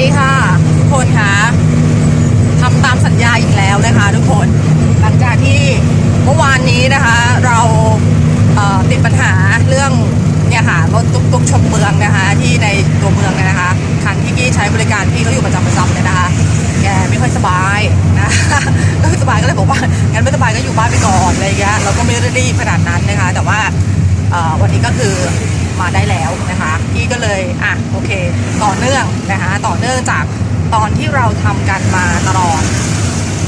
ดีค่ะ ทุกคนคะทำตามสัญญาอีกแล้วนะคะ ทุกคนหลังจากที่เมื่อวานนี้นะคะ เราเติดปัญหาเรื่องเนี่ยค่ะรถตุกๆชมเมืองนะคะ ที่ในตัวเมืองนะคะคันที่กี้ใช้บริการพี่เขาอยู่ประจำประจำเนี่ยนะคะ แกไม่ค่อยสบายนะก็ไม่สบายก็เลยบอกว่างั้นไม่สบายก็อยู่บ้านไปก่อนอะไรเงี้ยเราก็ไม่ได้รีบขนาดนั้นนะคะ แต่ว่าวันนี้ก็คือมาได้แล้วนะคะพี่ก็เลย อะ โอเค ต่อเนื่องนะคะ ต่อเนื่องจากตอนที่เราทำกันมาตลอด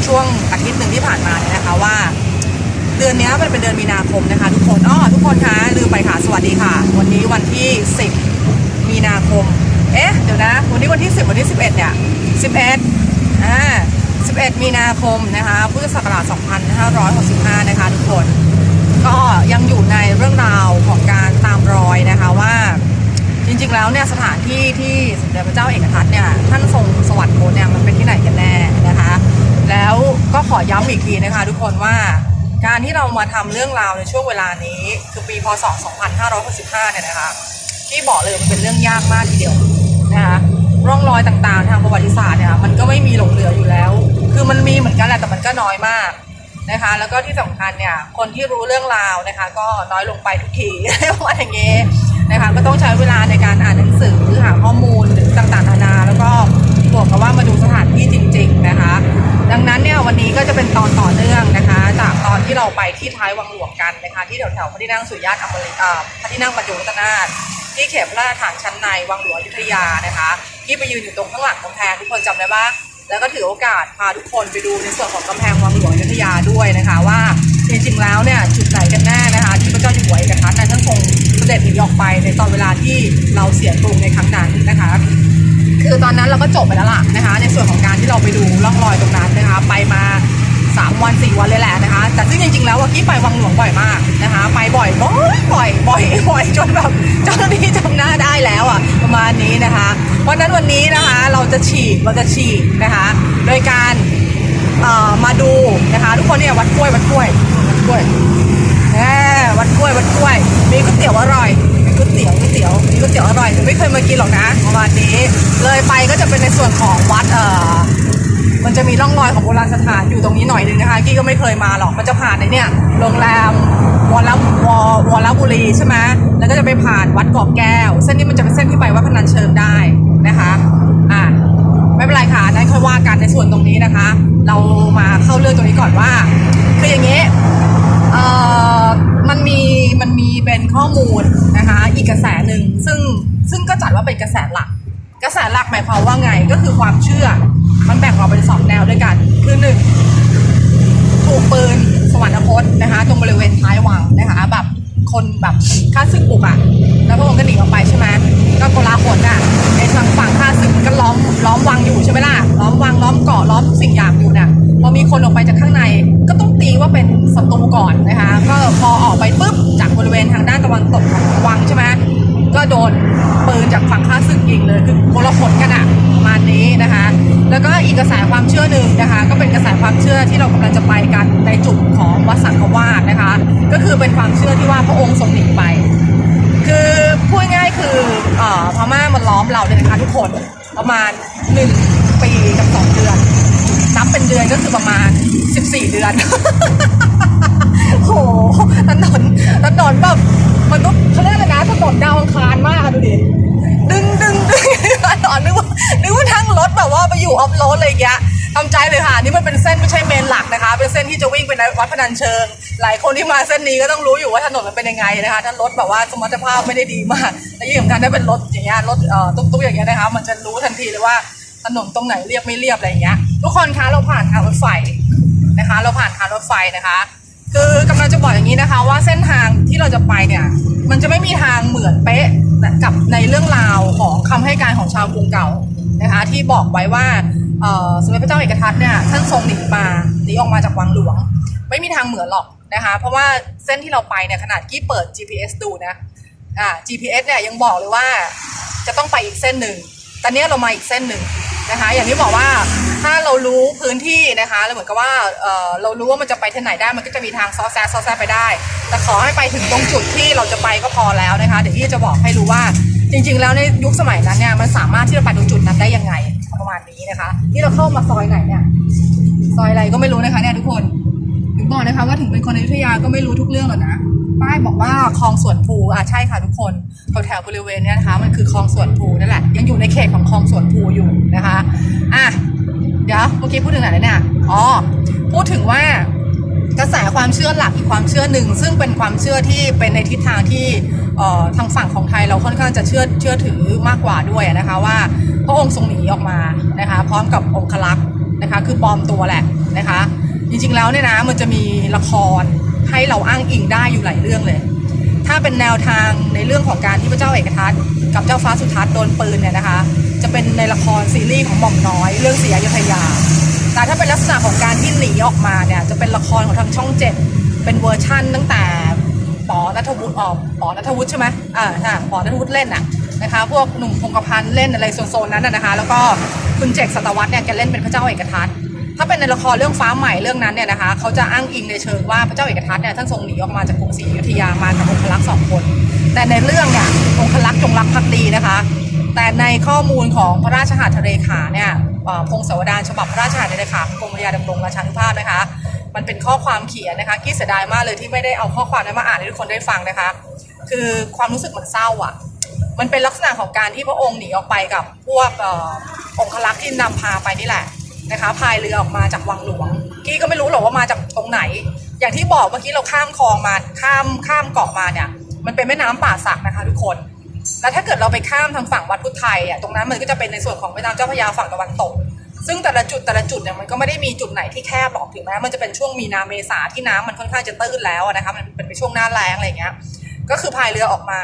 ช่วงอาทิตย์หนึ่งที่ผ่านมาเนี่ยนะคะว่า เดือนนี้มันเป็นเดือนมีนาคมนะคะ ทุกคนอ้อทุกคนคะลืมไปค่ะ สวัสดีค่ะ วันนี้วันที่ 10 มีนาคม เอ๊ะ เดี๋ยวนะ วันนี้วันที่ 10 วันที่ 11 เนี่ย 11 อ่า 11 มีนาคมนะคะ พุทธศักราช 2565 นะคะ ทุกคน ก็ยังอยู่ในเรื่องราวของการตามรอยนะคะว่า ริงๆแล้วเนี่ยสถานที่ที่สมเด็จพระเจ้าเอกทัตเนี่ยท่านทรงสวรรคตเนี่ยมันเป็นที่ไหนกันแน่นะคะ แล้วก็ขอย้ำอีกทีนะคะ ทุกคนว่าการที่เรามาทำเรื่องราวในช่วงเวลานี้ คือปีพศ 2565 เนี่ยนะคะที่บอกเลยมันเป็นเรื่องยากมากทีเดียวนะคะร่องรอยต่างๆ ทางประวัติศาสตร์เนี่ยมันก็ไม่มีหลงเหลืออยู่แล้ว คือมันมีเหมือนกันแหละแต่มันก็น้อยมากนะคะ แล้วก็ที่สำคัญเนี่ยคนที่รู้เรื่องราวนะคะ ก็น้อยลงไปทุกทีว่าอย่างเงี้นะคะก็ต้องใช้เวลา ถวพระที่นั่งสุริยาตอมริอ่าพระที่นั่งบรรจุรัตนาถที่เขตพระราชฐานชั้นในวังหลวงอยุธยานะคะ ที่ไปยืนอยู่ตรงข้างหลังกำแพงทุกคนจำได้ปะแล้วก็ถือโอกาสพาทุกคนไปดูในส่วนของกำแพงวังหลวงอยุธยาด้วยนะคะว่าจริงๆแล้วเนี่ยจุดไหนกันแน่นะคะ ที่พระเจ้าอยู่หัวเอกทัตนั้นท่านทรงเสด็จหนีออกไปในตอนเวลาที่เราเสียกรุงในครั้งนั้นนะคะคือตอนนั้นเราก็จบไปแล้วล่ะนะคะ ในส่วนของการที่เราไปดูร่องรอยตรงนั้นนะคะ ไปมา 3 วัน 4 วันเลยแหละนะคะ แต่ซึ่งจริงๆแล้วว่ากี้ไปวังหลวงบ่อยมากนะคะ ไปบ่อยบ่อยบ่อยบ่อยบ่อยจนแบบเจ้าหน้าที่จำหน้าได้แล้วอะประมาณนี้นะคะเพราะฉะนั้นวันนี้นะคะเราจะฉีกเราจะฉีกนะคะ โดยการเอ่อมาดูนะคะ ทุกคนเนี่ยวัดกล้วยวัดกล้วยวัดกล้วยแหมวัดกล้วยวัดกล้วย มีก๋วยเตี๋ยวอร่อยมีก๋วยเตี๋ยวก๋วยเตี๋ยวมีก๋วยเตี๋ยวอร่อยแต่ไม่เคยมากินหรอกนะประมาณนี้ เลยไปก็จะเป็นในส่วนของวัดเอ่อ มันจะมีร่องรอยของโบราณสถานอยู่ตรงนี้หน่อยนึงนะคะกี้ก็ไม่เคยมาหรอกมันจะผ่านในเนี่ยโรงแรมวอลวอวอลบุรีใช่ไหมแล้วก็จะไปผ่านวัดกาะแก้ว เส้นนี้มันจะเป็นเส้นที่ไปวัดพนัญเชิงได้นะคะอะไม่เป็นไรค่ะนั้นค่อยว่ากันในส่วนตรงนี้นะคะ เรามาเข้าเรื่องตรงนี้ก่อนว่า คืออย่างนี้เอ่อมันมีมันมีเป็นข้อมูลนะคะอีกกระแสหนึ่งซึ่งซึ่งก็จัดว่าเป็นกระแสหลัก กระแสหลักหมายความว่าไงก็คือความเชื่อ มันแบ่งออกเป็นสองแนวด้วยกัน คือหนึ่งถูกปืนสวรรคตนะคะ ตรงบริเวณท้ายวังนะคะ แบบคนแบบฆ่าศึกบุกอะแล้วพระองค์ก็หนีออกไปใช่ไหมก็โกลาหลอะในทางฝั่งฆ่าศึกก็ล้อมล้อมวังอยู่ใช่ไหมล่ะ ล้อมวังล้อมเกาะล้อมทุกสิ่งอย่างอยู่เนี่ยพอมีคนออกไปจากข้างในก็ต้องตีว่าเป็นศัตรูก่อนนะคะ ก็พอออกไปปุ๊บจากบริเวณทางด้านตะวันตกของวังใช่ไหมก็โดน จากฝั่งข้าศึกยิงเลยคือคนละคนกันอะประมาณนี้นะคะ แล้วก็อีกกระแสความเชื่อหนึ่งนะคะ ก็เป็นกระแสความเชื่อที่เรากำลังจะไปกันในจุดของวัดสังฆวาสนะคะ ก็คือเป็นความเชื่อที่ว่าพระองค์ทรงหนีไป คือพูดง่ายคืออพม่ามันล้อมเราเลยนะคะทุกคนประมาณ 1 ปีกับ 2 เดือน นับเป็นเดือนก็คือประมาณ 14 เดือนโหถนนถนนแบบมันก็เขาเรียกอะไรนะถนน วัดพนัญเชิง หลายคนที่มาเส้นนี้ก็ต้องรู้อยู่ว่าถนนมันเป็นยังไงนะคะถ้ารถแบบว่าสมรรถภาพไม่ได้ดีมากและยิ่งสำคัญถ้าเป็นรถอย่างเงี้ยรถเอ่อตุ๊กๆอย่างเงี้ยนะคะ มันจะรู้ทันทีเลยว่าถนนตรงไหนเรียบไม่เรียบอะไรอย่างเงี้ยทุกคนคะเราผ่านทางรถไฟนะคะ เราผ่านทางรถไฟนะคะ คือกำลังจะบอกอย่างนี้นะคะ ว่าเส้นทางที่เราจะไปเนี่ย มันจะไม่มีทางเหมือนเป๊ะกับในเรื่องราวของคำให้การของชาวกรุงเก่านะคะที่บอกไว้ว่าสมเด็จพระเจ้าเอกทัตเนี่ยท่านทรงหนีมาหนีออกมาจากวังหลวง ไม่มีทางเหมือนหรอกนะคะ เพราะว่าเส้นที่เราไปเนี่ยขนาดกี้เปิด GPS ดูนะอ่า GPS เนี่ยยังบอกเลยว่าจะต้องไปอีกเส้นหนึ่งต่เนี้เรามาอีกเส้นหนึ่งนะคะ อย่างที่บอกว่าถ้าเรารู้พื้นที่นะคะแล้วเหมือนกับว่าเออเรารู้ว่ามันจะไปที่ไหนได้มันก็จะมีทางซอแซซอแซไปได้ แต่ขอให้ไปถึงตรงจุดที่เราจะไปก็พอแล้วนะคะเดี๋ยวที่จะบอกให้รู้ว่าจริง ๆ แล้วในยุคสมัยนั้นเนี่ยมันสามารถที่จะไปตรงจุดนั้นได้ยังไงประมาณนี้นะคะที่เราเข้ามาซอยไหนเนี่ยซอยอะไรก็ไม่รู้นะคะเนี่ยทุกคน ถึงบอกนะคะว่าถึงเป็นคนอยุธยาก็ไม่รู้ทุกเรื่องหรอกนะ ป้ายบอกว่าคลองสวนภูอะใช่ค่ะทุกคนแถวแถวๆบริเวณเนี้ยนะคะ มันคือคลองสวนภูนั่นแหละ ยังอยู่ในเขตของคลองสวนภูอยู่นะคะอะเดี๋ยวเมื่อกี้พูดถึงไหนเนี่ยอ๋อพูดถึงว่ากระแสความเชื่อหลักอีกความเชื่อหนึ่ง ซึ่งเป็นความเชื่อที่เป็นในทิศทางที่เอ่อทางฝั่งของไทยเราค่อนข้างจะเชื่อเชื่อถือมากกว่าด้วยนะคะว่าพระองค์ทรงหนีออกมานะคะ พร้อมกับองคลักษ์นะคะ คือปลอมตัวแหละนะคะ จริงๆแล้วเนี่ยนะมันจะมีละครให้เราอ้างอิงได้อยู่หลายเรื่องเลย ถ้าเป็นแนวทางในเรื่องของการที่พระเจ้าเอกทัตกับเจ้าฟ้าสุทัศน์โดนปืนเนี่ยนะคะ จะเป็นในละครซีรีส์ของหม่อมน้อย เรื่องศรีอยุธยา แต่ถ้าเป็นลักษณะของการที่หนีออกมาเนี่ยจะเป็นละครของทางช่องเจ็ดเป็นเวอร์ชั่นตั้งแต่ปอนัทวุฒิออกปอนัทวุฒิใช่ไหมอ่าใช่ปอนัทวุฒิเล่นน่ะนะคะพวกหนุ่มพงกพันธ์เล่นอะไรโซนๆนั้นนะคะ แล้วก็คุณเจกสัตวัฒน์เนี่ยแกเล่นเป็นพระเจ้าเอกทัต ถ้าเป็นในละครเรื่องฟ้าใหม่เรื่องนั้นเนี่ยนะคะเขาจะอ้างอิงในเชิงว่าพระเจ้าเอกทัตเนี่ยท่านทรงหนีออกมาจากกรุงศรีอยุธยามากับองคลักษ์สองคน แต่ในเรื่องเนี่ยองคลักษ์จงรักภักดีนะคะ แต่ในข้อมูลของพระราชหัตถเลขาเนี่ยอ่อพงศาวดารฉบับพระราชหัตถเลขากรมพระยาดำรงราชานุภาพนะคะ มันเป็นข้อความเขียนนะคะกี้เสียดายมากเลยที่ไม่ได้เอาข้อความนั้นมาอ่านให้ทุกคนได้ฟังนะคะ คือความรู้สึกมันเศร้าอะมันเป็นลักษณะของการที่พระองค์หนีออกไปกับพวกอองคลักษ์ที่นำพาไปนี่แหละ นะคะพายเรือออกมาจากวังหลวงกี้ก็ไม่รู้หรอกว่ามาจากตรงไหน อย่างที่บอกเมื่อกี้เราข้ามคลองมาข้ามข้ามเกาะมาเนี่ย มันเป็นแม่น้ำป่าสักนะคะทุกคน แล้วถ้าเกิดเราไปข้ามทางฝั่งวัดพุทธไทยอะตรงนั้นมันก็จะเป็นในส่วนของแม่น้ำเจ้าพระยาฝั่งตะวันตก ซึ่งแต่ละจุดแต่ละจุดเนี่ยมันก็ไม่ได้มีจุดไหนที่แคบหรอกถึงแม้มันจะเป็นช่วงมีนาเมษาที่น้ำมันค่อนข้างจะตื้นแล้วนะคะมันเป็นช่วงหน้าแล้งอะไรเงี้ยก็คือพายเรือออกมา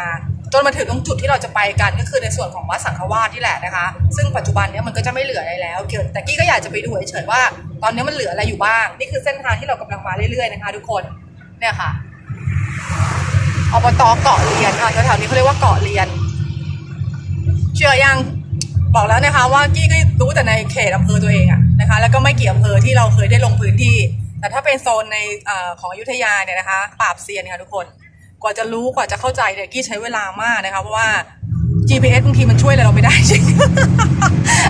จนมาถึงตรงจุดที่เราจะไปกันก็คือในส่วนของวัดสังฆวาสที่แหละนะคะ ซึ่งปัจจุบันเนี้ยมันก็จะไม่เหลืออะไรแล้วเกี่ยวแต่กี้ก็อยากจะไปดูเฉยๆว่า ตอนนี้มันเหลืออะไรอยู่บ้าง นี่คือเส้นทางที่เรากำลังมาเรื่อยๆนะคะ ทุกคนเนี่ยค่ะอบตเกาะเรียนอะแถวๆนี้เขาเรียกว่าเกาะเรียน เชื่อยังบอกแล้วนะคะ ว่ากี้ก็รู้แต่ในเขตอำเภอตัวเองอะนะคะ แล้วก็ไม่กี่อำเภอที่เราเคยได้ลงพื้นที่ แต่ถ้าเป็นโซนในอของอยุธยาเนี่ยนะคะปราบเซียนค่ะทุกคน กว่าจะรู้กว่าจะเข้าใจเนี่ยกี้ใช้เวลามากนะคะเพราะว่า GPS บางทีมันช่วยอะไรเราไม่ได้จริง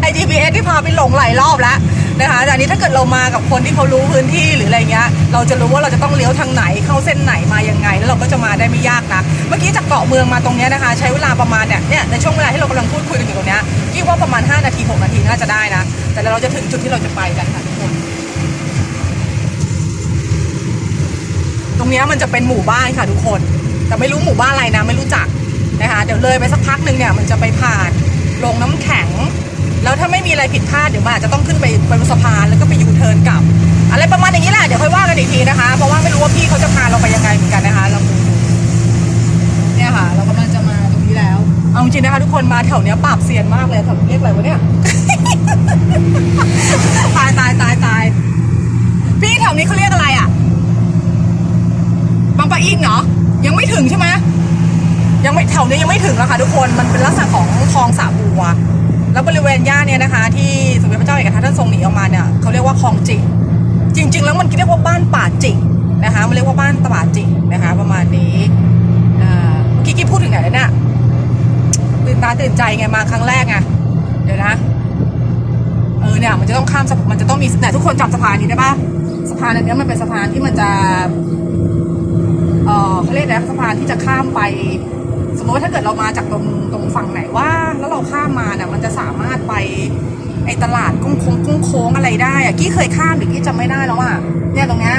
ไอ้ GPS ที่พาไปหลงหลายรอบแล้วนะคะแต่อันนี้ถ้าเกิดเรามากับคนที่เขารู้พื้นที่หรืออะไรเงี้ย เราจะรู้ว่าเราจะต้องเลี้ยวทางไหนเข้าเส้นไหนมายังไง แล้วเราก็จะมาได้ไม่ยากนะเมื่อกี้จากเกาะเมืองมาตรงเนี้ยนะคะ ใช้เวลาประมาณเนี่ยเนี่ยในช่วงเวลาที่เรากำลังพูดคุยกันอยู่ตรงเนี้ยกี้ว่าประมาณ 5 นาที 6 นาทีน่าจะได้นะ แต่เราจะถึงจุดที่เราจะไปกันค่ะทุกคน ตรงนี้มันจะเป็นหมู่บ้านค่ะทุกคน แต่ไม่รู้หมู่บ้านอะไรนะไม่รู้จักนะคะเดี๋ยวเลยไปสักพักหนึ่งเนี่ยมันจะไปผ่านลงน้ำแข็ง แล้วถ้าไม่มีอะไรผิดพลาดเดี๋ยวมันอาจจะต้องขึ้นไปบนสะพานแล้วก็ไปยูเทิร์นกลับ อะไรประมาณอย่างนี้แหละเดี๋ยวค่อยว่ากันอีกทีนะคะ เพราะว่าไม่รู้ว่าพี่เขาจะพาเราไปยังไงเหมือนกันนะคะเราเนี่ยค่ะ เรากำลังจะมาตรงนี้แล้ว เอาจริงนะคะทุกคนมาแถวเนี้ยปราบเซียนมากเลยแถวนี้เรียกอะไรวะเนี่ยตายตายตายตายพี่แถวนี้เขาเรียกอะไรอะบางปะอินเหรอ ยังไม่ถึงใช่ไหมยังไม่แถวนี้ยังไม่ถึงแล้วค่ะทุกคนมันเป็นลักษณะของคลองสาบัว แล้วบริเวณย่านเนี่ยนะคะ ที่สมเด็จพระเจ้าเอกทัตท่านทรงหนีออกมาเนี่ยเขาเรียกว่าคลองจิกจริง ๆ แล้วมันเรียกว่าบ้านป่าจิกนะคะมันเรียกว่าบ้านป่าจิกนะคะ ประมาณนี้เมื่อกี้กี้พูดถึงไหนแล้วเนี่ยตื่นตาตื่นใจไงมาครั้งแรกไงเดี๋ยวนะเออเนี่ยมันจะต้องข้ามสะมันจะต้องมีเนี่ยทุกคนจำสะพานนี้ได้ปะสะพานอันเนี้ยมันเป็นสะพานที่มันจะ เขาเรียกนะสะพานที่จะข้ามไป สมมติว่าถ้าเกิดเรามาจากตรงตรงฝั่งไหนว่า แล้วเราข้ามมาเนี่ยมันจะสามารถไปไอตลาดกุ้งโค้งกุ้งโค้งอะไรได้อะกี้เคยข้ามหรือกี้จำไม่ได้แล้วอะเนี่ยตรงเนี้ย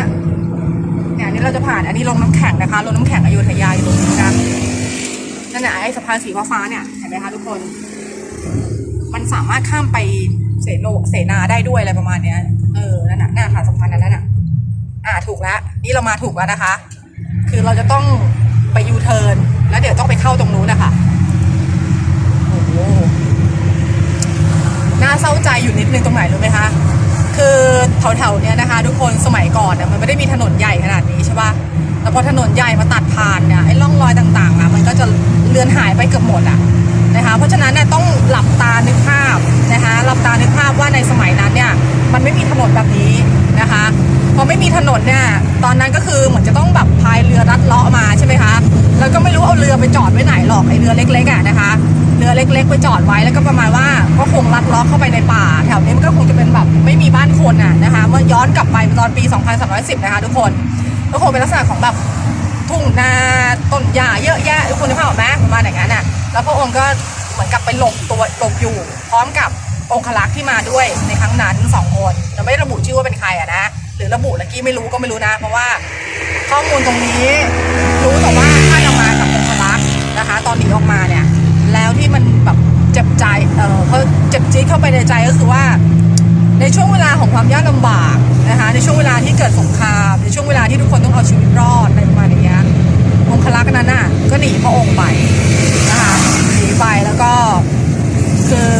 เนี่ยนี่เราจะผ่านอันนี้ลงน้ำแข็งนะคะลงน้ำแข็งอยุธยาอยู่ตรงนี้นะนั่นแหละไอสะพานสีฟ้าเนี่ยเห็นไหมคะทุกคน มันสามารถข้ามไปเสโนเสนาได้ด้วยอะไรประมาณเนี้ยเออนั่นน่ะน่าค่ะสะพานนั้นน่ะอ่าถูกแล้วนี่เรามาถูกแล้วนะคะ คือเราจะต้องไปยูเทิร์นแล้วเดี๋ยวต้องไปเข้าตรงนู้นนะคะโอ้โหน่าเศร้าใจอยู่นิดนึงตรงไหนรู้ไหมคะคือแถวๆเนี้ยนะคะ ทุกคนสมัยก่อนเนี่ยมันไม่ได้มีถนนใหญ่ขนาดนี้ใช่ปะแต่พอถนนใหญ่มาตัดผ่านเนี่ยไอ้ร่องรอยต่างๆอะมันก็จะเลือนหายไปเกือบหมดอะนะคะ เพราะฉะนั้นเนี่ยต้องหลับตานึกภาพนะคะหลับตานึกภาพว่าในสมัยนั้นเนี่ย มันไม่มีถนนแบบนี้นะคะพอไม่มีถนนเนี่ยตอนนั้นก็คือเหมือนจะต้องแบบพายเรือรัดเลาะมาใช่ไหมคะแล้วก็ไม่รู้เอาเรือไปจอดไว้ไหนหรอกไอเรือเล็กๆอะนะคะเรือเล็ก ๆ ไปจอดไว้แล้วก็ประมาณว่าก็คงลัดเล้อเข้าไปในป่า แถวนี้มันก็คงจะเป็นแบบไม่มีบ้านคนอะนะคะเมื่อย้อนกลับไปตอนปี 2310 นะคะทุกคนก็คงเป็นลักษณะของแบบทุ่งนาต้นหญ้าเยอะแยะทุกคนนึกภาพออกไหมประมาณอย่างนั้นอะแล้วพระองค์ก็เหมือนกับไปหลบตัวหลบอยู่ พร้อมกับ องคลักษ์ที่มาด้วยในครั้งนั้นสองคนเราไม่ระบุชื่อว่าเป็นใครอะนะหรือระบุแล้วกี้ไม่รู้ก็ไม่รู้นะ เพราะว่าข้อมูลตรงนี้รู้แต่ว่าท่านเอามากับองคลักษ์นะคะ ตอนหนีออกมาเนี่ย แล้วที่มันแบบเจ็บใจเออเขาเจ็บจี๊ดเข้าไปในใจก็คือว่า ในช่วงเวลาของความยากลำบากนะคะในช่วงเวลาที่เกิดสงครามในช่วงเวลาที่ทุกคนต้องเอาชีวิตรอดอะไรประมาณอย่างเงี้องคลักษ์นั้นน่ะก็หนีพระองค์ไปนะคะหนีไปแล้วก็คือ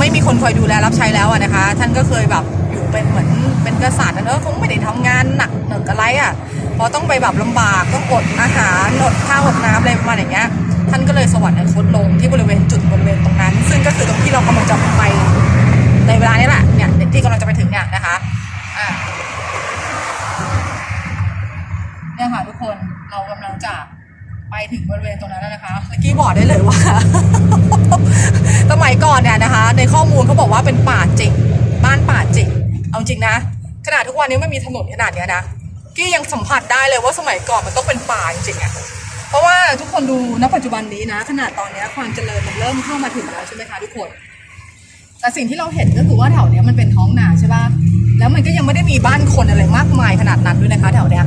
ไม่มีคนคอยดูแลรับใช้แล้วอะนะคะ ท่านก็เคยแบบอยู่เป็นเหมือนเป็นกษัตริย์อะเนอะคงไม่ได้ทำงานหนักหนึกอะไรอะเพราะต้องไปแบบลำบากต้องอดอาหารอดข้าวอดน้ำอะไรประมาณอย่างเงี้ยท่านก็เลยสวรรคตลงที่บริเวณจุดบริเวณตรงนั้น ซึ่งก็คือตรงที่เรากำลังจะไปในเวลานี้แหละเนี่ยที่กำลังจะไปถึงเนี่ยนะคะเนี่ยค่ะทุกคนเรากำลังจะ ถึงบริเวณตรงนั้นแล้วนะคะเมื่อกี้บอกได้เลยว่า สมัยก่อนเนี่ยนะคะ ในข้อมูลเขาบอกว่าเป็นป่าจิกบ้านป่าจิกเอาจริงนะ ขนาดทุกวันนี้ไม่มีถนนขนาดเนี้ยนะกี้ยังสัมผัสได้เลยว่าสมัยก่อนมันต้องเป็นป่าจริงๆอะเพราะว่าทุกคนดูณปัจจุบันนี้นะ ขนาดตอนนี้ความเจริญมันเริ่มเข้ามาถึงแล้วใช่ไหมคะทุกคน แต่สิ่งที่เราเห็นก็คือว่าแถวเนี้ยมันเป็นท้องนาใช่ป่ะแล้วมันก็ยังไม่ได้มีบ้านคนอะไรมากมายขนาดนั้นด้วยนะคะแถวเนี้ย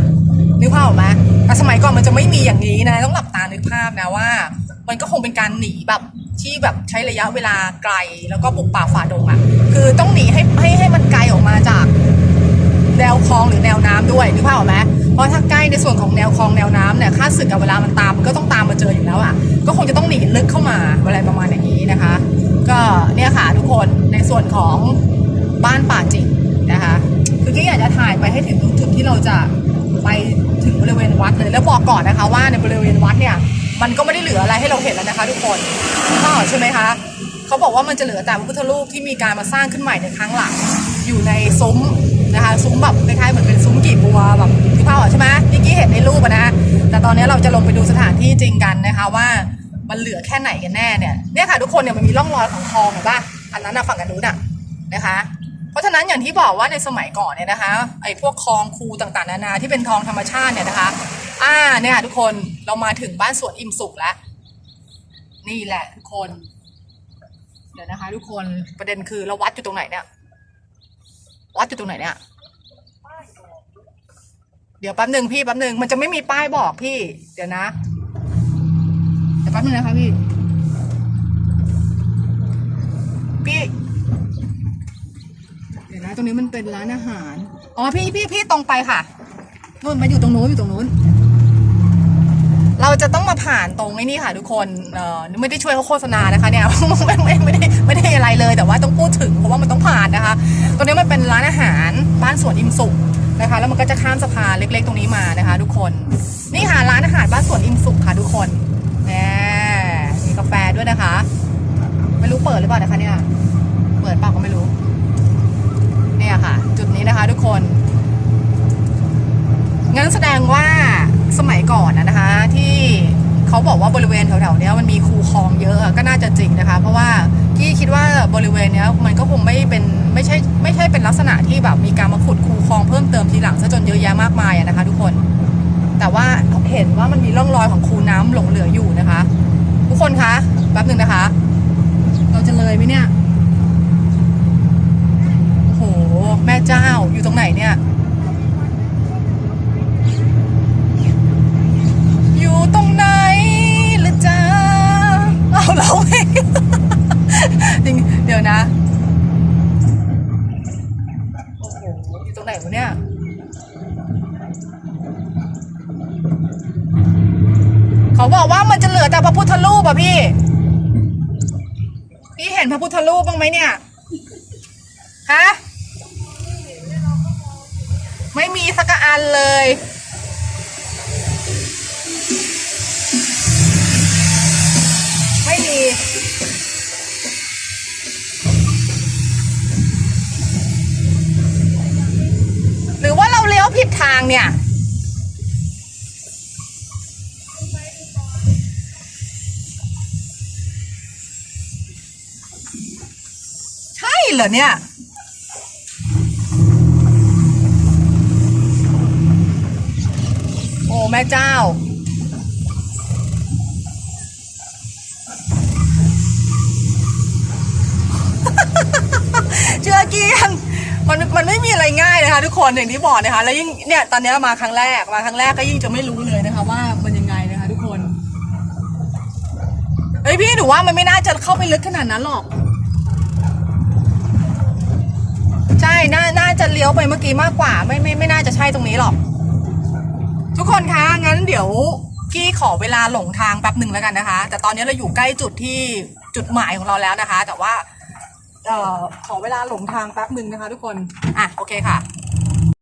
นึกภาพออกไหมแต่สมัยก่อนมันจะไม่มีอย่างนี้นะ ต้องหลับตานึกภาพนะว่า มันก็คงเป็นการหนีแบบที่แบบใช้ระยะเวลาไกลแล้วก็บุกป่าฝ่าดงอะ คือต้องหนีให้ให้ให้มันไกลออกมาจาก แนวคลองหรือแนวน้ำด้วยนึกภาพออกไหมเพราะถ้าใกล้ในส่วนของแนวคลองแนวน้ำเนี่ยค่าศึกกับเวลามันตามมันก็ต้องตามมาเจออยู่แล้วอะ ก็คงจะต้องหนีลึกเข้ามาอะไรประมาณอย่างนี้นะคะ ก็เนี่ยค่ะทุกคนในส่วนของบ้านป่าจิกนะคะ คือกี้อยากจะถ่ายไปให้ถึงตรงจุดที่เราจะ ไปถึงบริเวณวัดเลยแล้วบอกก่อนนะคะ ว่าในบริเวณวัดเนี่ยมันก็ไม่ได้เหลืออะไรให้เราเห็นแล้วนะคะ ทุกคนก็ใช่ไหมคะเขาบอกว่ามันจะเหลือแต่พระพุทธรูปที่มีการมาสร้างขึ้นใหม่ในครั้งหลังอยู่ในซุ้มนะคะซุ้มแบบคล้ายๆเหมือนเป็นซุ้มกีบบัวแบบที่พออใช่ไหมที่กี้เห็นในรูปนะแต่ตอนนี้เราจะลงไปดูสถานที่จริงกันนะคะว่ามันเหลือแค่ไหนกันแน่เนี่ยเนี่ยค่ะทุกคนเนี่ยมันมีร่องรอยของคลองเห็นปะอันนั้นฝั่งกันนู้นอะนะคะ เพราะฉะนั้นอย่างที่บอกว่าในสมัยก่อนเนี่ยนะคะไอ้พวกคลองคูต่างๆนานาที่เป็นทองธรรมชาติเนี่ยนะคะอ่าเนี่ยค่ะทุกคนเรามาถึงบ้านสวนอิ่มสุขแล้ว นี่แหละทุกคน เดี๋ยวนะคะ ทุกคนประเด็นคือเราวัดอยู่ตรงไหนเนี่ย วัดอยู่ตรงไหนเนี่ยเดี๋ยวแป๊บหนึ่งพี่แป๊บหนึ่งมันจะไม่มีป้ายบอกพี่ เดี๋ยวนะเดี๋ยวแป๊บหนึงนะคะพี่พี่ ตรงนี้มันเป็นร้านอาหาร อ๋อพี่พี่พี่ตรงไปค่ะนู่นมาอยู่ตรงนู้นอยู่ตรงนู้น เราจะต้องมาผ่านตรงไอ้นี่ค่ะ ทุกคนเอ่อไม่ได้ช่วยเขาโฆษณานะคะเนี่ยไม่ไม่ไม่ได้ไม่ได้อะไรเลย แต่ว่าต้องพูดถึงเพราะว่ามันต้องผ่านนะคะ ตรงนี้มันเป็นร้านอาหารบ้านสวนอิมสุนะคะ แล้วมันก็จะข้ามสะพานเล็ก ๆ ตรงนี้มานะคะ ทุกคน นี่ค่ะร้านอาหารบ้านสวนอิมสุค่ะ ทุกคนแหมมีกาแฟด้วยนะคะ ไม่รู้เปิดหรือเปล่านะคะเนี่ย เปิดเปล่าก็ไม่รู้ นี้นะคะทุกคนงั้นแสดงว่าสมัยก่อนนะนะคะ ที่เขาบอกว่าบริเวณแถวๆนี้มันมีคูคลองเยอะก็น่าจะจริงนะคะ เพราะว่าที่คิดว่าบริเวณนี้มันก็คงไม่เป็นไม่ใช่ไม่ใช่เป็นลักษณะที่แบบมีการมาขุดคูคลองเพิ่มเติมทีหลังซะจนเยอะแยะมากมายนะคะ ทุกคน แต่ว่าเห็นว่ามันมีร่องรอยของคูน้ำหลงเหลืออยู่นะคะ ทุกคนคะแป๊บหนึ่งนะคะ เราจะเลยไหมเนี่ยโอ้โห แม่เจ้าอยู่ตรงไหนเนี่ย อยู่ตรงไหนล่ะจ๊ะเอาเราเองจริงเดี๋ยวนะโอ้โหอยู่ตรงไหนวะเนี่ยเขาบอกว่ามันจะเหลือแต่พระพุทธรูปอะพี่ พี่เห็นพระพุทธรูปบ้างไหมเนี่ย ฮะ ไม่มีสักอันเลย ไม่มี หรือว่าเราเลี้ยวผิดทางเนี่ยใช่เหรอเนี่ย แม่เจ้า เชื่อเกียงมันมันไม่มีอะไรง่ายนะคะ ทุกคนอย่างที่บอกนะคะ แล้วยิ่งเนี่ยตอนนี้มาครั้งแรกมาครั้งแรกก็ยิ่งจะไม่รู้เลยนะคะ ว่ามันยังไงนะคะ ทุกคนเฮ้ยพี่หนูว่ามันไม่น่าจะเข้าไปลึกขนาดนั้นหรอก ใช่น่าน่าจะเลี้ยวไปเมื่อกี้มากกว่า ไม่ไม่ไม่น่าจะใช่ตรงนี้หรอก ทุกคนคะงั้นเดี๋ยวกี้ขอเวลาหลงทางแป๊บหนึ่งแล้วกันนะคะ แต่ตอนนี้เราอยู่ใกล้จุดที่จุดหมายของเราแล้วนะคะ แต่ว่าเอ่อขอเวลาหลงทางแป๊บหนึ่งนะคะ ทุกคนอะโอเคค่ะ